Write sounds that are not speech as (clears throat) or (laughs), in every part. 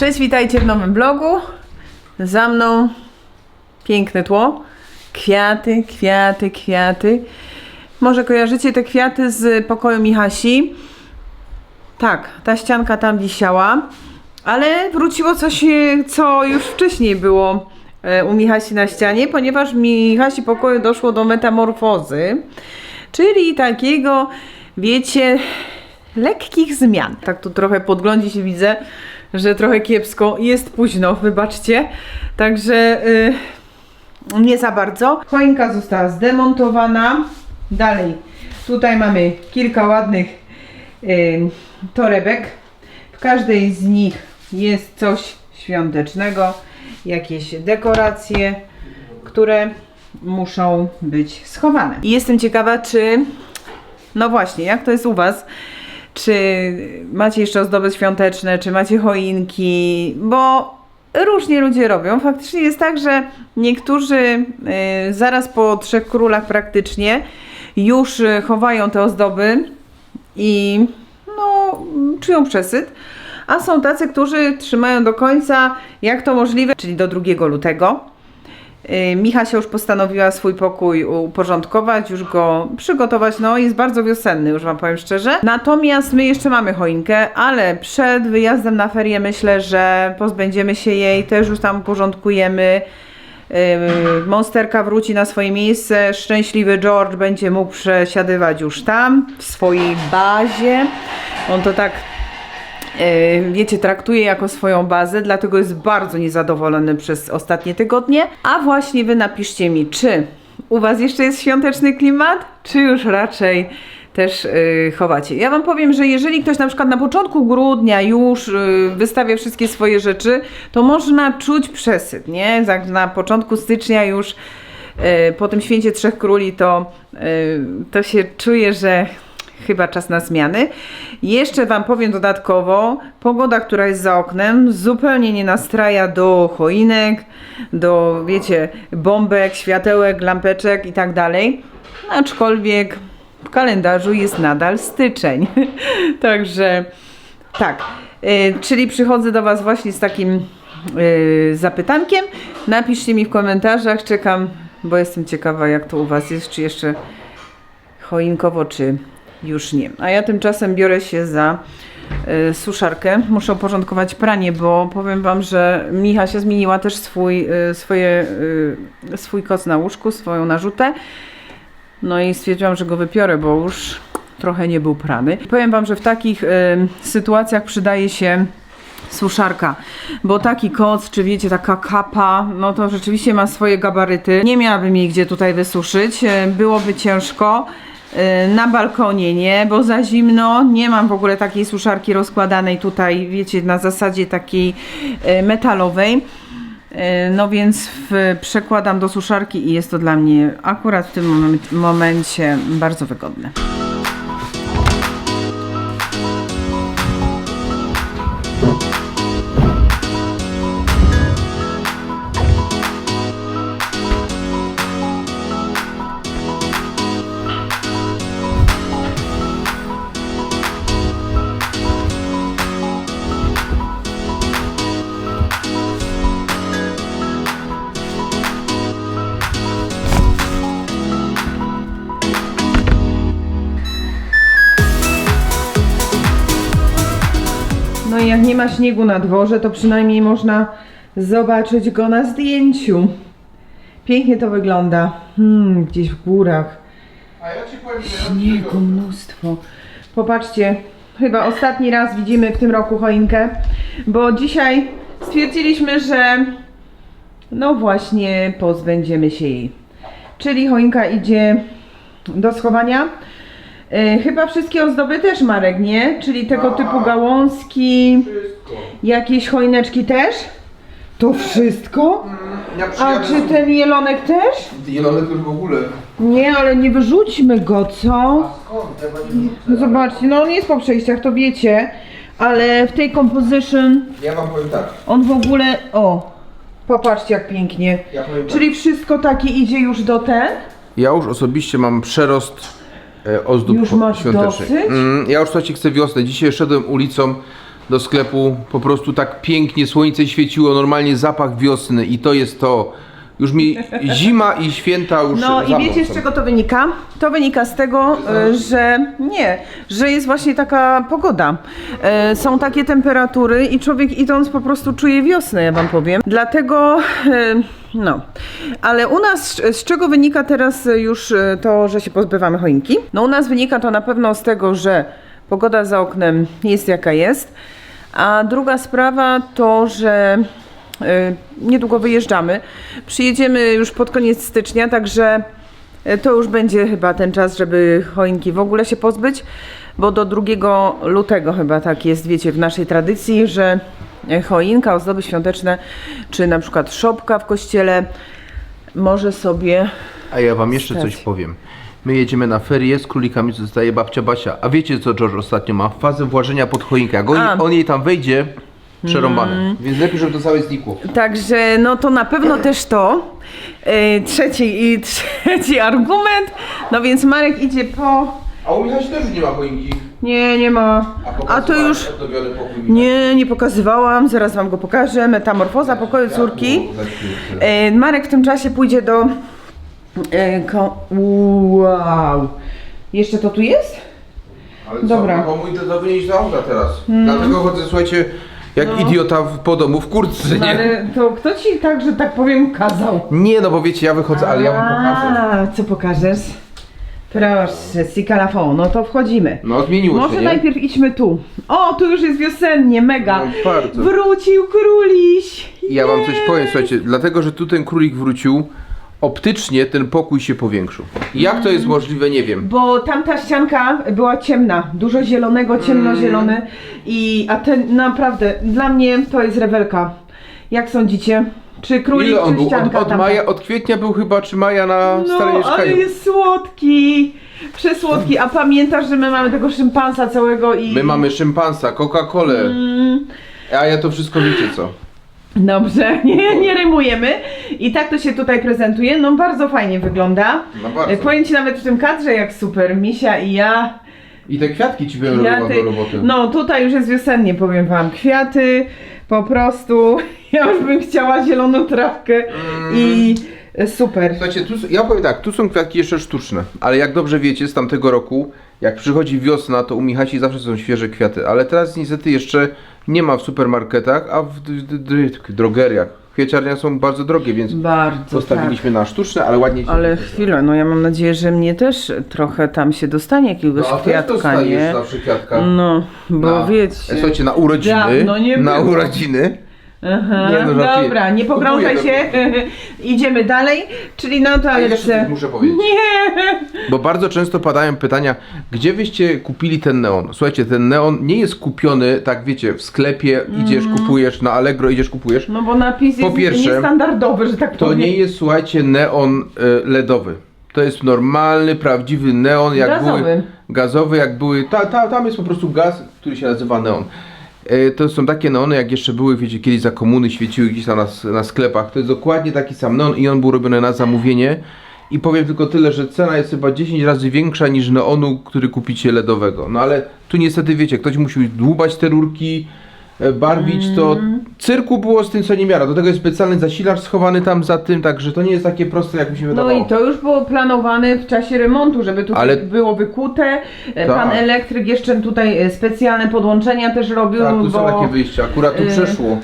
Cześć, witajcie w nowym vlogu. Za mną piękne tło. Kwiaty, kwiaty, kwiaty. Może kojarzycie te kwiaty z pokoju Michasi? Tak, ta ścianka tam wisiała, ale wróciło coś, co już wcześniej było e, u Michasi na ścianie, ponieważ Michasi pokoju doszło do metamorfozy, czyli takiego, wiecie, lekkich zmian. Tak tu trochę podglądzi się widzę, że trochę kiepsko. Jest późno, wybaczcie. Także y, nie za bardzo. Choinka została zdemontowana. Dalej, tutaj mamy kilka ładnych y, torebek. W każdej z nich jest coś świątecznego, jakieś dekoracje, które muszą być schowane. I jestem ciekawa, czy no właśnie, jak to jest u Was? Czy macie jeszcze ozdoby świąteczne, czy macie choinki? Bo różnie ludzie robią. Faktycznie jest tak, że niektórzy y, zaraz po Trzech Królach praktycznie już y, chowają te ozdoby i no, czują przesyt. A są tacy, którzy trzymają do końca, jak to możliwe, czyli do 2 lutego. Y, Micha się już postanowiła swój pokój uporządkować, już go przygotować. No, jest bardzo wiosenny, już Wam powiem szczerze. Natomiast my jeszcze mamy choinkę, ale przed wyjazdem na ferie myślę, że pozbędziemy się jej, też już tam uporządkujemy. Yy, Monsterka wróci na swoje miejsce. Szczęśliwy George będzie mógł przesiadywać już tam, w swojej bazie. On to tak wiecie, traktuje jako swoją bazę, dlatego jest bardzo niezadowolony przez ostatnie tygodnie. A właśnie wy napiszcie mi, czy u was jeszcze jest świąteczny klimat, czy już raczej też y, chowacie. Ja wam powiem, że jeżeli ktoś na przykład na początku grudnia już y, wystawia wszystkie swoje rzeczy, to można czuć przesyt, nie? Jak na początku stycznia już y, po tym święcie Trzech Króli to, y, to się czuje, że chyba czas na zmiany. Jeszcze Wam powiem dodatkowo, pogoda, która jest za oknem, zupełnie nie nastraja do choinek, do, wiecie, bombek, światełek, lampeczek i tak dalej. Aczkolwiek w kalendarzu jest nadal styczeń. (laughs) Także tak, y, czyli przychodzę do Was właśnie z takim y, zapytankiem. Napiszcie mi w komentarzach, czekam, bo jestem ciekawa, jak to u Was jest, czy jeszcze choinkowo, czy już nie. A ja tymczasem biorę się za y, suszarkę. Muszę uporządkować pranie, bo powiem Wam, że Micha się zmieniła też swój, y, swoje, y, swój koc na łóżku, swoją narzutę. No i stwierdziłam, że go wypiorę, bo już trochę nie był prany. Powiem Wam, że w takich sytuacjach przydaje się suszarka, bo taki koc, czy wiecie, taka kapa, no to rzeczywiście ma swoje gabaryty. Nie miałabym jej gdzie tutaj wysuszyć, byłoby ciężko. Y, Na balkonie nie, bo za zimno. Nie mam w ogóle takiej suszarki rozkładanej tutaj, wiecie, na zasadzie takiej y, metalowej. Y, No więc w, przekładam do suszarki i jest to dla mnie akurat w tym momencie bardzo wygodne. Jak nie ma śniegu na dworze, to przynajmniej można zobaczyć go na zdjęciu. Pięknie to wygląda. Hmm, gdzieś w górach. A ja ci powiem, Śniegu mnóstwo. Popatrzcie, chyba ostatni raz widzimy w tym roku choinkę, bo dzisiaj stwierdziliśmy, że no właśnie pozbędziemy się jej. Czyli choinka idzie do schowania. E, chyba wszystkie ozdoby też Marek, nie? Czyli tego typu gałązki, wszystko. jakieś choineczki też? To wszystko? Ja A czy ten jelonek też? Jelonek już w ogóle. Nie, ale nie wyrzućmy go, co? Skąd? No zobaczcie, no on jest po przejściach, to wiecie, ale w tej composition Ja wam powiem tak. on w ogóle, o, popatrzcie jak pięknie. Ja powiem tak. Czyli wszystko takie idzie już do ten? Ja już osobiście mam przerost e, ozdób Już masz świątecznych. dosyć? Mm, ja już słuchajcie chcę wiosnę. Dzisiaj szedłem ulicą do sklepu. Po prostu tak pięknie słońce świeciło, normalnie zapach wiosny i to jest to. Już mi zima i święta już No za i mną wiecie z czego to wynika? To wynika z tego, e, że nie, że jest właśnie taka pogoda. E, Są takie temperatury i człowiek idąc po prostu czuje wiosnę, ja wam powiem. Dlatego, e, no, ale u nas z- czego wynika teraz już e, to, że się pozbywamy choinki? No u nas wynika to na pewno z tego, że pogoda za oknem jest jaka jest. A druga sprawa to, że y, niedługo wyjeżdżamy. Przyjedziemy już pod koniec stycznia, także y, to już będzie chyba ten czas, żeby choinki w ogóle się pozbyć, bo do 2 lutego chyba tak jest, wiecie, w naszej tradycji, że y, choinka, ozdoby świąteczne, czy na przykład szopka w kościele może sobie A ja wam jeszcze Stać. coś powiem. My jedziemy na ferie, z królikami zostaje babcia Basia. A wiecie co George ostatnio ma? Fazę włażenia pod choinkę. Jak on, A. on jej tam wejdzie, przerąbane. Więc lepiej, żeby to całe znikło. Także no to na pewno też to. Y, Trzeci i trzeci argument. No więc Marek idzie po. A u Michasi też nie ma choinki. Nie, nie ma. A to już. Pokój Michasi. Nie, nie pokazywałam, zaraz wam go pokażę. Metamorfoza pokoju córki. E, Marek w tym czasie pójdzie do. E, ko... Wow! Jeszcze to tu jest? Ale co, Dobra. no, bo mój to wynieść do auta teraz. Dlatego chodzę, słuchajcie, jak idiota w, po domu w kurtce, No, nie? ale to kto ci tak, że tak powiem, kazał? Nie, no bo wiecie, ja wychodzę, ale ja wam pokażę. A, co pokażesz? Proszę, Sikalafon, no to wchodzimy. No zmieniło Może się, nie? najpierw idźmy tu. O, tu już jest wiosennie, mega. No, bardzo. Wrócił króliś. Ja wam coś powiem, słuchajcie, dlatego, że tu ten królik wrócił, optycznie ten pokój się powiększył. Jak to jest możliwe, nie wiem. Bo tamta ścianka była ciemna, dużo zielonego, ciemnozielony i a ten naprawdę dla mnie to jest rewelka. Jak sądzicie? Czy królik, Ile on czy był? Od, ścianka od maja, od kwietnia był chyba, czy maja na No, stare ale mieszkaniu. jest słodki. Przesłodki. A pamiętasz, że my mamy tego szympansa całego i... My mamy szympansa, Coca-Colę, Mm, a ja to wszystko wiecie co. Dobrze, (laughs) nie, nie rymujemy. I tak to się tutaj prezentuje. No bardzo fajnie wygląda. No bardzo. E, Powiem Ci nawet w tym kadrze jak super. Misia i ja. I te kwiatki ci byłem robiła Kwiaty. do roboty. No tutaj już jest wiosennie, powiem Wam. Kwiaty, po prostu. (laughs) Ja już bym chciała zieloną trawkę i e, super. Słuchajcie, tu, ja powiem tak, tu są kwiatki jeszcze sztuczne, ale jak dobrze wiecie z tamtego roku, jak przychodzi wiosna, to u Michasi zawsze są świeże kwiaty, ale teraz niestety jeszcze nie ma w supermarketach, a w d- d- d- drogeriach. Kwieciarnia są bardzo drogie, więc Bardzo. Tak. postawiliśmy na sztuczne, ale ładnie się Ale chwilę, no ja mam nadzieję, że mnie też trochę tam się dostanie jakiegoś No, a też kwiatka, dostajesz nie? zawsze kwiatka. No, bo Na- wiecie. Słuchajcie, na urodziny, Dawno nie na było. urodziny. Aha, Nie, no, żartuję. dobra, nie pogrążaj Kupuję się. (laughs) Idziemy dalej, czyli na A jeszcze toaletce. coś muszę powiedzieć. Nie! Bo bardzo często padają pytania, gdzie wyście kupili ten neon? Słuchajcie, ten neon nie jest kupiony, tak wiecie, w sklepie idziesz, kupujesz, na Allegro idziesz, kupujesz. No bo napis Po jest pierwsze, niestandardowy, że tak To powiem. nie jest, słuchajcie, neon y, LEDowy. To jest normalny, prawdziwy neon, jak Gazowy. były gazowy, jak były. Ta, ta, tam jest po prostu gaz, który się nazywa neon. Y, To są takie neony, jak jeszcze były, wiecie, kiedyś za komuny świeciły gdzieś tam na, na sklepach. To jest dokładnie taki sam neon i on był robiony na zamówienie. I powiem tylko tyle, że cena jest chyba 10 razy większa niż neonu, który kupicie LEDowego. No ale tu niestety wiecie, ktoś musi dłubać te rurki, e, barwić to. Mm. Cyrku było z tym co nie miara. Do tego jest specjalny zasilacz schowany tam za tym, także to nie jest takie proste jak mi się No wydawało. i to już było planowane w czasie remontu, żeby tutaj Ale- było wykute. E, Tak. Pan elektryk jeszcze tutaj e, specjalne podłączenia też robił, Tak, tu są bo takie wyjścia, akurat tu przeszło.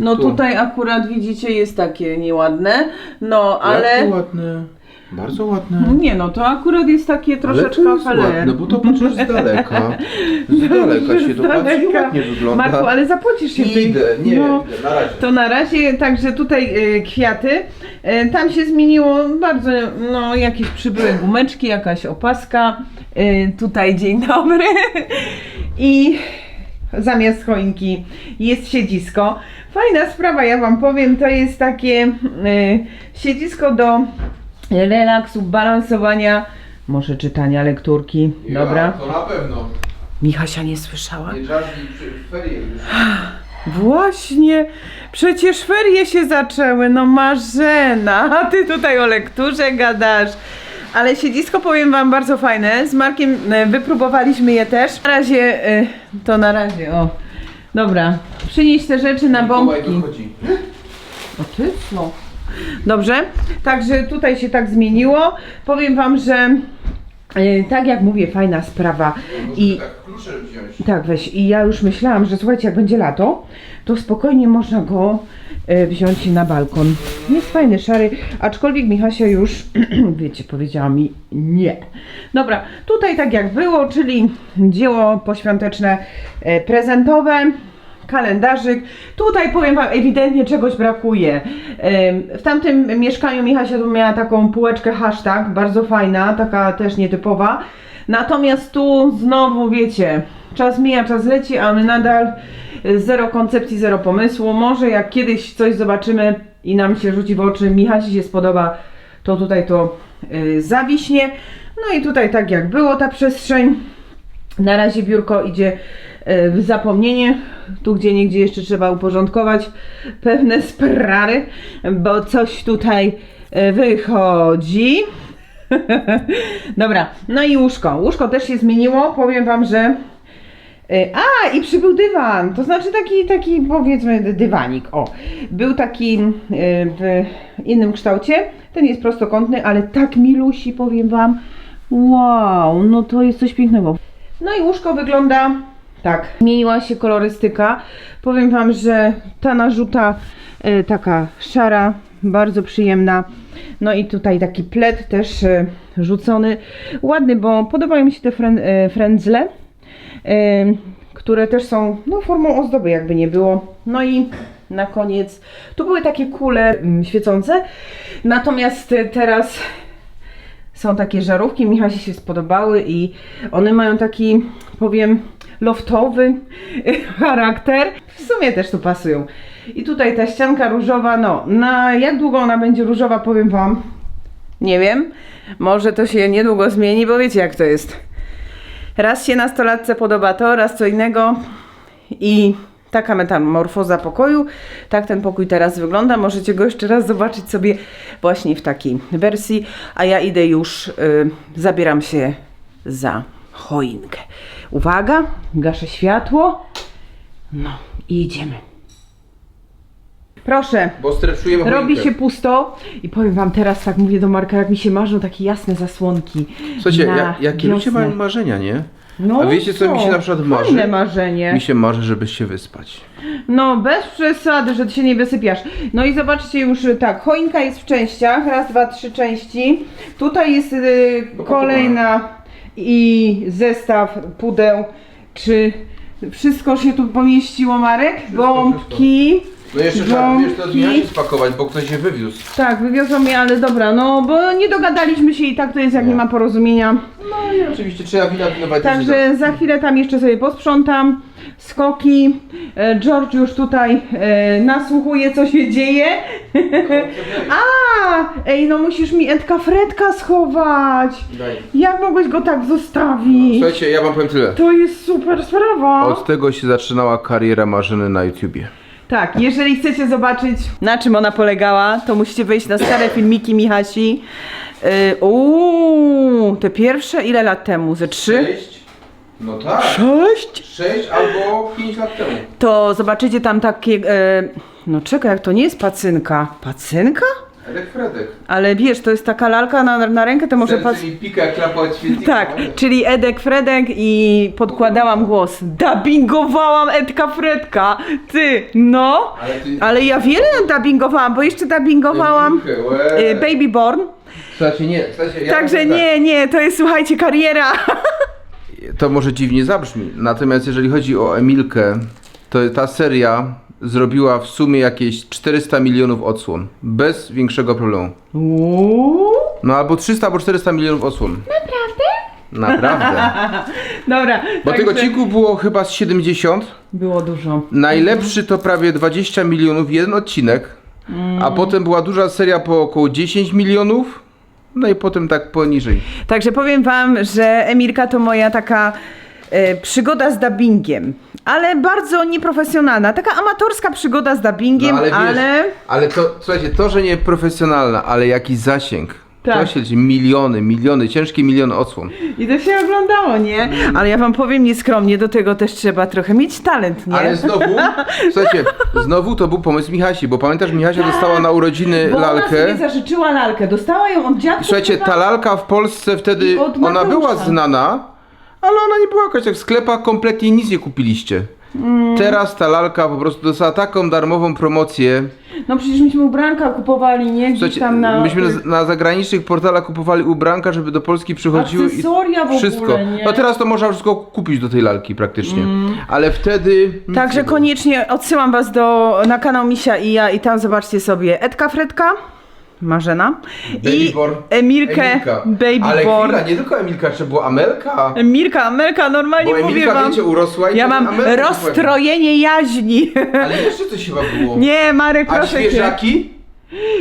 no tu. tutaj akurat widzicie jest takie nieładne. No Ale... ładne, bardzo ładne. nie no, to akurat jest takie Ale troszeczkę to jest faler. ładne, bo to patrzysz z daleka. (laughs) Z daleka się to patrzy, ładnie wygląda. Marku, ale zapocisz się. Idę, nie, No. idę, na razie. To na razie, także tutaj y, kwiaty. Y, tam się zmieniło bardzo, no jakieś przybyły gumeczki, jakaś opaska. Y, tutaj dzień dobry. (laughs) I zamiast choinki jest siedzisko. Fajna sprawa, ja wam powiem, to jest takie y, siedzisko do relaksu, balansowania, może czytania lekturki. Ja, Dobra. to na pewno. Michasia nie słyszała? Nie żartuj, przy- ferie już. (gasps) Właśnie, przecież ferie się zaczęły, no Marzena, a ty tutaj o lekturze gadasz. Ale siedzisko powiem wam bardzo fajne, z Markiem e, wypróbowaliśmy je też. Na razie, e, to na razie, o, Dobra, przynieś te rzeczy na Mikołaj bombki. O ty no. Dobrze, także tutaj się tak zmieniło. Powiem wam, że e, tak jak mówię, fajna sprawa. I... Tak klucze wziąć. tak, weź. I ja już myślałam, że słuchajcie, jak będzie lato, to spokojnie można go e, wziąć na balkon. Jest fajny, szary, aczkolwiek Michasia już, (clears throat) wiecie, powiedziała mi nie. Dobra, tutaj tak jak było, czyli dzieło poświąteczne e, prezentowe, kalendarzyk. Tutaj powiem Wam, ewidentnie czegoś brakuje. W tamtym mieszkaniu Michasia miała taką półeczkę hashtag, bardzo fajna, taka też nietypowa. Natomiast tu znowu wiecie, czas mija, czas leci, a my nadal y, zero koncepcji, zero pomysłu. Może jak kiedyś coś zobaczymy i nam się rzuci w oczy, Michasi się spodoba, to tutaj to y, zawiśnie. No i tutaj tak jak było ta przestrzeń. Na razie biurko idzie e, w zapomnienie. Tu gdzie niegdzie jeszcze trzeba uporządkować pewne sprawy, bo coś tutaj e, wychodzi. (laughs) Dobra, no i łóżko. Łóżko też się zmieniło. Powiem wam, że. e, A, i przybył dywan. To znaczy taki, taki powiedzmy dy- dywanik. O, był taki w innym kształcie. Ten jest prostokątny, ale tak milusi, powiem wam. Wow, no to jest coś pięknego. No i łóżko wygląda tak. Zmieniła się kolorystyka. Powiem Wam, że ta narzuta e, taka szara, bardzo przyjemna. No i tutaj taki pled też e, rzucony. Ładny, bo podobają mi się te frę, e, frędzle, e, które też są no, formą ozdoby, jakby nie było. No i na koniec, tu były takie kule mm, świecące, natomiast e, teraz są takie żarówki, Michasie się spodobały i one mają taki, powiem, loftowy (laughs) charakter. W sumie też tu pasują. I tutaj ta ścianka różowa, no, na jak długo ona będzie różowa, powiem Wam, nie wiem. Może to się niedługo zmieni, bo wiecie jak to jest. Raz się nastolatce podoba to, raz co innego i taka metamorfoza pokoju. Tak ten pokój teraz wygląda. Możecie go jeszcze raz zobaczyć sobie właśnie w takiej wersji. A ja idę już, y, zabieram się za choinkę. Uwaga, gaszę światło. No i idziemy. Proszę. Bo streszujemy Robi się pusto i powiem wam teraz tak mówię do Marka, jak mi się marzą takie jasne zasłonki. Słuchajcie, na ja, jakie ludzie wiosnę. mają marzenia, nie? No A wiecie, co mi się na przykład marzy? Fajne marzenie. Mi się marzy, żeby się wyspać. No bez przesady, że ty się nie wysypiasz. No i zobaczcie już tak, choinka jest w częściach, raz, dwa, trzy części. Tutaj jest y, kolejna i zestaw pudeł. Czy wszystko się tu pomieściło, Marek? Bombki. No jeszcze trzeba wiesz, to Bombki. zmiany spakować, bo ktoś się wywiózł. Tak, wywiozłam je, ale dobra, no bo nie dogadaliśmy się i tak to jest, jak nie ma porozumienia. No i oczywiście trzeba wina winować. Także za chwilę tam jeszcze sobie posprzątam. Skoki. E, George już tutaj e, nasłuchuje, co się dzieje. (laughs) A, ej, no musisz mi Edka Fredka schować. Daj. Jak mogłeś go tak zostawić? Słuchajcie, ja wam powiem tyle. To jest super sprawa. Od tego się zaczynała kariera Marzyny na YouTubie. Tak, jeżeli chcecie zobaczyć na czym ona polegała, to musicie wejść na stare filmiki Michasi. Yy, uuu, te pierwsze ile lat temu? Ze trzy? Sześć? No tak. Sześć? Sześć albo pięć lat temu. to zobaczycie tam takie. E, no czekaj, jak to nie jest pacynka. Pacynka? Edek Fredek. Ale wiesz, to jest taka lalka na, na rękę, to może pac... Serce mi pika klapa od świetnika. Tak, czyli Edek Fredek i podkładałam głos. Dubbingowałam Edka Fredka. Ty, no. Ale ty... Ale ja wiele dubbingowałam, bo jeszcze dubbingowałam Emilkę, łe. e, Baby Born. Słuchajcie, nie, słuchajcie, ja Także powiem tak. nie, nie, to jest słuchajcie kariera. (laughs) To może dziwnie zabrzmi, natomiast jeżeli chodzi o Emilkę, to ta seria zrobiła w sumie jakieś 400 milionów odsłon. Bez większego problemu. Uuu. No albo 300 albo 400 milionów odsłon. Naprawdę? Naprawdę. (laughs) Dobra. Bo tych także odcinków było chyba z 70. Było dużo. Najlepszy to prawie 20 milionów, jeden odcinek. A potem była duża seria po około 10 milionów. No i potem tak poniżej. Także powiem wam, że Emilka to moja taka e, przygoda z dubbingiem. Ale bardzo nieprofesjonalna. Taka amatorska przygoda z dubbingiem, No, ale ale, wiesz- Ale to, słuchajcie, to, że nie profesjonalna, ale jaki zasięg. Tak. To się liczy miliony, miliony, ciężkie miliony odsłon. I to się oglądało, nie? Ale ja wam powiem nieskromnie, do tego też trzeba trochę mieć talent, nie? Ale znowu, (laughs) słuchajcie, znowu to był pomysł Michasi, bo pamiętasz, Michasia dostała na urodziny Bo ona lalkę. sobie zażyczyła lalkę, dostała ją od dziadka. Słuchajcie, ta lalka w Polsce wtedy, I od ona była znana, ale ona nie była jakaś tak w sklepach, kompletnie nic nie kupiliście. Mm. Teraz ta lalka po prostu dostała taką darmową promocję. No przecież myśmy ubranka kupowali, nie? Gdzieś Słuchajcie, tam na... myśmy na, na zagranicznych portalach kupowali ubranka, żeby do Polski przychodziły Akcesoria w ogóle, wszystko. nie? No teraz to można wszystko kupić do tej lalki praktycznie. Ale wtedy... nic Także nie było. koniecznie odsyłam was do, na kanał Misia i ja i tam zobaczcie sobie Edka Fredka, Marzena i. Emilkę Emilka. Babyborn. Ale chwila, nie tylko Emilka, czy była Amelka? Emilka, Amelka, normalnie Bo mówię Emilka, wam. wiecie, urosła i ja potem mam Amelka rozstrojenie jaźni. Ale jeszcze coś chyba było. (laughs) Nie, Marek, A proszę cię. świeżaki?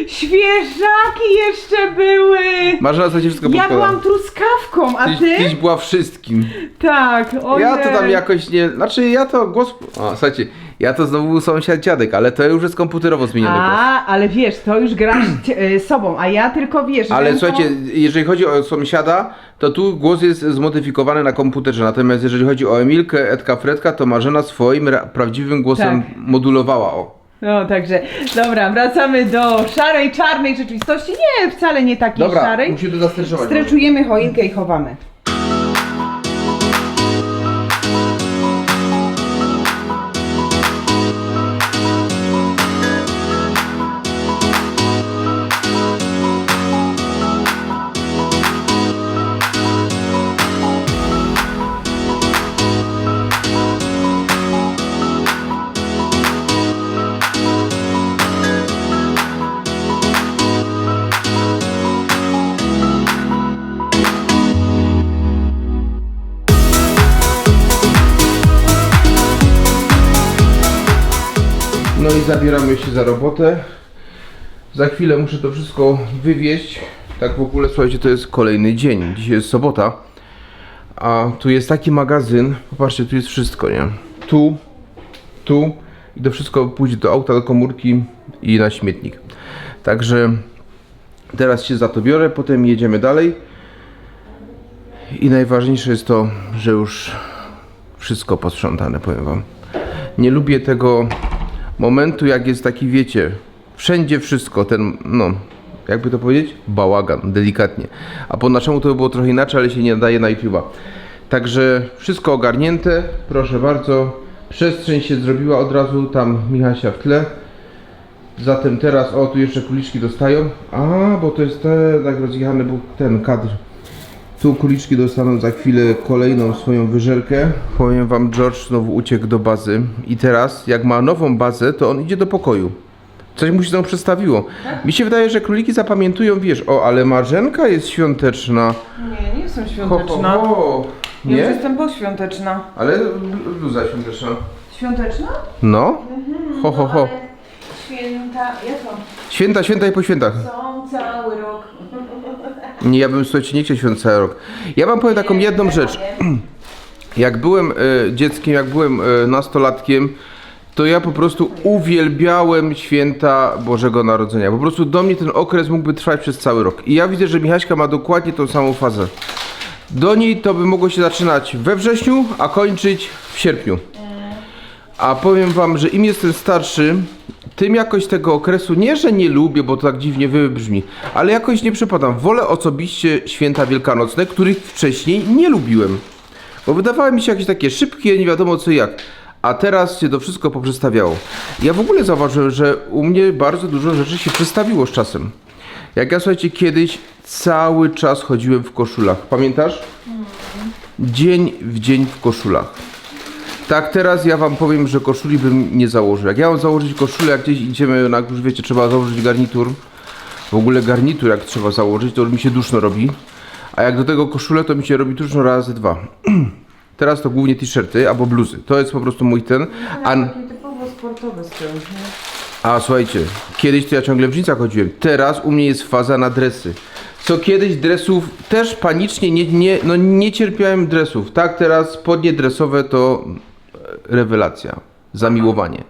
Świeżaki jeszcze były. Marzena, co ci wszystko Ja podkłada. byłam truskawką, a Tyś, ty? tyś była wszystkim. Tak, ojej. Ja to tam jakoś nie... Znaczy ja to głos... O, słuchajcie, ja to znowu był sąsiad dziadek, ale to już jest komputerowo zmieniony głos. A, ale wiesz, to już grasz (clears throat) cie- sobą, a ja tylko wiesz. Ale ręką- słuchajcie, jeżeli chodzi o sąsiada, to tu głos jest zmodyfikowany na komputerze. Natomiast jeżeli chodzi o Emilkę, Edka, Fredka, to Marzena swoim ra- prawdziwym głosem Tak. modulowała. O. No, także, dobra, wracamy do szarej, czarnej rzeczywistości. Nie, wcale nie takiej Dobra, szarej. musimy to zastreszować. Streczujemy choinkę i chowamy. No i zabieramy się za robotę. Za chwilę muszę to wszystko wywieźć. Tak w ogóle, słuchajcie, to jest kolejny dzień. Dzisiaj jest sobota. A tu jest taki magazyn. Popatrzcie, tu jest wszystko, nie? Tu, tu. I to wszystko pójdzie do auta, do komórki i na śmietnik. Także teraz się za to biorę, potem jedziemy dalej. I najważniejsze jest to, że już wszystko posprzątane, powiem wam. Nie lubię tego momentu, jak jest taki, wiecie, wszędzie wszystko, ten, no, jakby to powiedzieć, bałagan, delikatnie. A po naszemu to by było trochę inaczej, ale się nie nadaje na YouTube'a. Także wszystko ogarnięte, proszę bardzo. Przestrzeń się zrobiła od razu, tam Michasia w tle. Zatem teraz, o tu jeszcze kuliczki dostają. A, bo to jest ten, tak rozjechany był ten kadr. Tu kuliczki dostaną za chwilę kolejną swoją wyżerkę. Powiem wam, George znowu uciekł do bazy i teraz, jak ma nową bazę, to on idzie do pokoju. Coś mu się tam przestawiło. Mi się wydaje, że króliki zapamiętują, wiesz, o, ale marzenka jest świąteczna. Nie, nie jestem Ho, świąteczna. ho, ho. Już Nie? jestem poświąteczna. Ale bl- bluza świąteczna. Świąteczna? No. Ho, ho, ho. Święta, jak to? Święta, święta i po świętach. Są cały rok. Nie, ja bym, słuchajcie, nie chciał świąt cały rok. Ja wam powiem taką jedną rzecz. (clears throat) Jak byłem e, dzieckiem, jak byłem e, nastolatkiem, to ja po prostu uwielbiałem święta Bożego Narodzenia. Po prostu do mnie ten okres mógłby trwać przez cały rok. I ja widzę, że Michaśka ma dokładnie tą samą fazę. Do niej to by mogło się zaczynać we wrześniu, a kończyć w sierpniu. A powiem wam, że im jestem starszy, tym jakoś tego okresu nie, że nie lubię, bo to tak dziwnie wybrzmi, ale jakoś nie przypadam. Wolę osobiście święta wielkanocne, których wcześniej nie lubiłem. Bo wydawały mi się jakieś takie szybkie, nie wiadomo co jak. A teraz się to wszystko poprzestawiało. Ja w ogóle zauważyłem, że u mnie bardzo dużo rzeczy się przestawiło z czasem. Jak ja słuchajcie, kiedyś cały czas chodziłem w koszulach. Pamiętasz? Dzień w dzień w koszulach. Tak, teraz ja wam powiem, że koszuli bym nie założył. Jak ja mam założyć koszulę, jak gdzieś idziemy, na już wiecie, trzeba założyć garnitur. W ogóle garnitur jak trzeba założyć, to mi się duszno robi. A jak do tego koszulę, to mi się robi duszno razy dwa. (clears throat) Teraz to głównie t-shirty albo bluzy. To jest po prostu mój ten. A, typowo sportowy styl. nie? a słuchajcie, kiedyś to ja ciągle w jeansach chodziłem. Teraz u mnie jest faza na dresy. Co kiedyś dresów też panicznie nie, nie, no nie cierpiałem dresów. Tak teraz spodnie dresowe to rewelacja, zamiłowanie.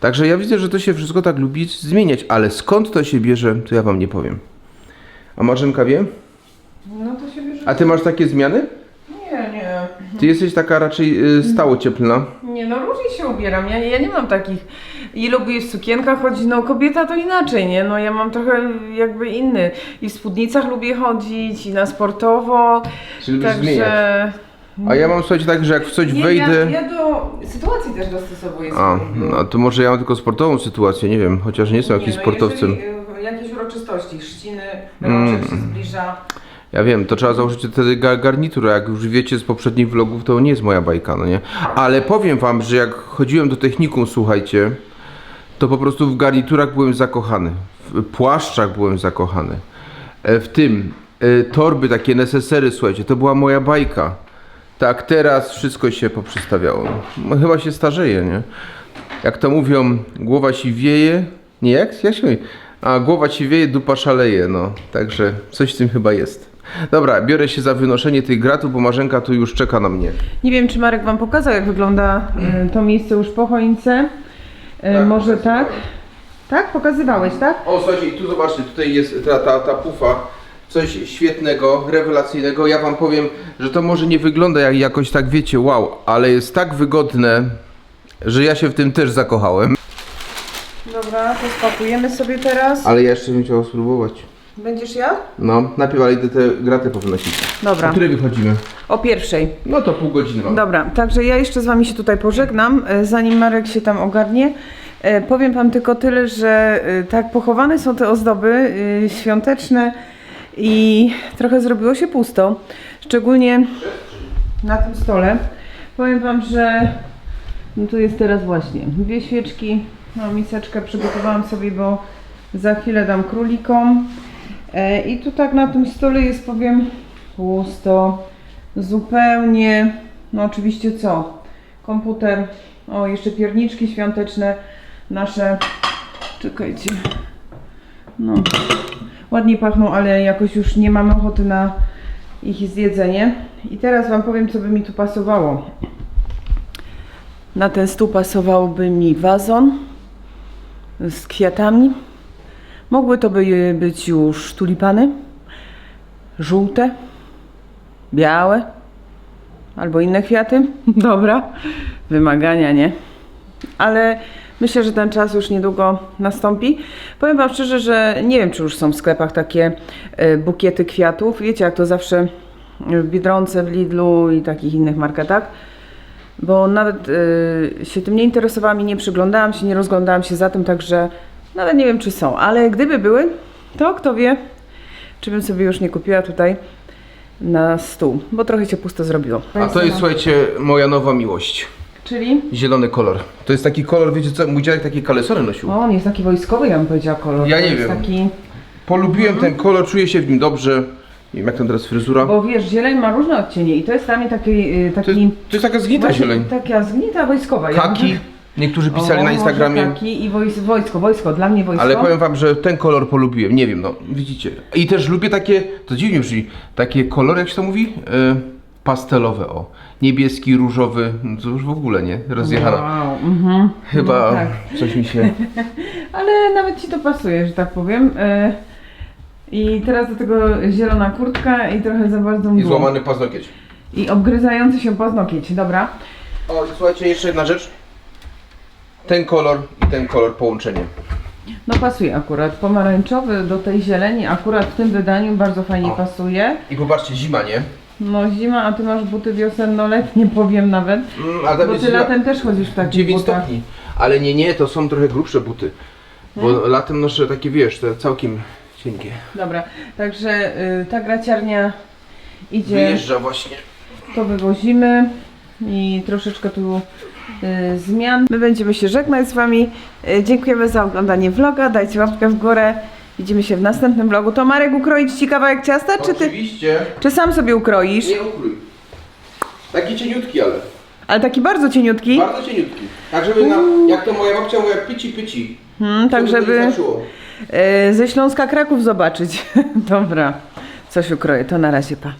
Także ja widzę, że to się wszystko tak lubi zmieniać, ale skąd to się bierze, to ja wam nie powiem. A Marzenka wie? No to się bierze. A ty masz takie zmiany? Nie, nie. Ty jesteś taka raczej y, stało cieplna. Nie, no różnie się ubieram. Ja, ja nie mam takich. I lubię w sukienkach chodzić, no kobieta to inaczej, nie? No ja mam trochę jakby inny. I w spódnicach lubię chodzić, i na sportowo. Czyli lubisz zmieniać. A ja mam słuchajcie tak, że jak w coś Nie, wejdę... Ja, ja do sytuacji też dostosowuję A, swój no to może ja mam tylko sportową sytuację, nie wiem, chociaż nie jestem jakimś no, sportowcem. Jeżeli, y, jakieś uroczystości, chrzciny, Mm. roczek się zbliża. Ja wiem, to trzeba założyć wtedy ga- garnitur, a jak już wiecie z poprzednich vlogów, to nie jest moja bajka, no nie? Ale powiem wam, że jak chodziłem do technikum, słuchajcie, to po prostu w garniturach byłem zakochany. W płaszczach byłem zakochany. E, W tym, e, torby takie nesesery, słuchajcie, to była moja bajka. Tak, teraz wszystko się poprzestawiało. No, chyba się starzeje, nie? Jak to mówią, głowa ci wieje. Nie, jak, jak się mówi? A głowa ci wieje, dupa szaleje, no. Także coś w tym chyba jest. Dobra, biorę się za wynoszenie tych gratów, bo Marzenka tu już czeka na mnie. Nie wiem, czy Marek Wam pokazał, jak wygląda y, to miejsce już po choince. Y, Tak, Może pokazywałem. tak? Tak? Pokazywałeś, tak? O, słuchajcie, i tu zobaczcie, tutaj jest ta, ta, ta pufa. Coś świetnego, rewelacyjnego. Ja wam powiem, że to może nie wygląda jak jakoś tak, wiecie, wow, ale jest tak wygodne, że ja się w tym też zakochałem. Dobra, to spakujemy sobie teraz. Ale ja jeszcze bym chciał spróbować. Będziesz ja? No, najpierw ale idę te graty powynosić. O Dobra, której wychodzimy? o pierwszej. No to pół godziny mam. Dobra, także ja jeszcze z Wami się tutaj pożegnam, e, zanim Marek się tam ogarnie. E, Powiem Wam tylko tyle, że e, tak pochowane są te ozdoby e, świąteczne i trochę zrobiło się pusto, szczególnie na tym stole. Powiem Wam, że no tu jest teraz właśnie dwie świeczki, no miseczkę przygotowałam sobie, bo za chwilę dam królikom. E, I tu tak na tym stole jest, powiem, pusto, zupełnie, no oczywiście co, komputer, o jeszcze pierniczki świąteczne, nasze, czekajcie, no, ładnie pachną, ale jakoś już nie mam ochoty na ich zjedzenie. I teraz Wam powiem, co by mi tu pasowało. Na ten stół pasowałby mi wazon z kwiatami. Mogły to by być już tulipany, żółte, białe albo inne kwiaty. (laughs) Dobra, wymagania, nie? Ale myślę, że ten czas już niedługo nastąpi. Powiem Wam szczerze, że nie wiem, czy już są w sklepach takie e, bukiety kwiatów. Wiecie, jak to zawsze w Biedronce, w Lidlu i takich innych marketach. Bo nawet e, się tym nie interesowałam i nie przyglądałam się, nie rozglądałam się za tym, także nawet nie wiem, czy są. Ale gdyby były, to kto wie, czy bym sobie już nie kupiła tutaj na stół, bo trochę się pusto zrobiło. A to jest, słuchajcie, moja nowa miłość. Czyli? Zielony kolor. To jest taki kolor, wiecie co, mój dziadek takie kalesory nosił. O, on jest taki wojskowy, ja bym powiedziała kolor. Ja To nie jest wiem. Taki, Polubiłem ten kolor, czuję się w nim dobrze. Nie wiem, jak tam teraz fryzura. bo wiesz, zieleń ma różne odcienie i to jest dla mnie taki... y, To jest, taki to jest taka zgnita właśnie zieleń. Taka zgnita wojskowa. Ja Kaki. bym- Niektórzy pisali O, na może Instagramie. Kaki i wojs, wojsko, wojsko, dla mnie wojsko. Ale powiem wam, że ten kolor polubiłem. Nie wiem, no widzicie. I też lubię takie, to dziwnie brzmi, takie kolory, jak się to mówi? E, pastelowe, o. Niebieski, różowy, no to już w ogóle nie, rozjechana. Wow, mhm. Chyba No, tak. coś mi się... (laughs) Ale nawet ci to pasuje, że tak powiem. Y, I teraz do tego zielona kurtka i trochę za bardzo I mdło. złamany paznokieć. I obgryzający się paznokieć, dobra. O, i słuchajcie, jeszcze jedna rzecz. Ten kolor i ten kolor połączenie. No pasuje akurat. Pomarańczowy do tej zieleni akurat w tym wydaniu bardzo fajnie O. pasuje. I popatrzcie, zima, nie? No zima, a ty masz buty wiosenno-letnie, powiem nawet. Mm, ale tam Bo jest ty zima- latem też chodzisz w takich 9 butach. stopni. Ale nie, nie, to są trochę grubsze buty. Bo latem noszę takie, wiesz, te całkiem cienkie. Dobra, także y, ta graciarnia idzie, Wyjeżdża właśnie. to wywozimy i troszeczkę tu y, zmian. My będziemy się żegnać z Wami. Y, dziękujemy za oglądanie vloga, dajcie łapkę w górę. Widzimy się w następnym vlogu. To Marek ukroić Ci kawałek ciasta, czy Ty, Oczywiście. czy sam sobie ukroisz? Nie ukrój. Taki cieniutki, ale. Ale taki bardzo cieniutki, Bardzo cieniutki. Tak, żeby na, jak to moja babcia mówiła, pyci, pyci. hmm, tak żeby nie znaczyło. y, ze Śląska Kraków zobaczyć. (laughs) Dobra, coś ukroję, to na razie pa.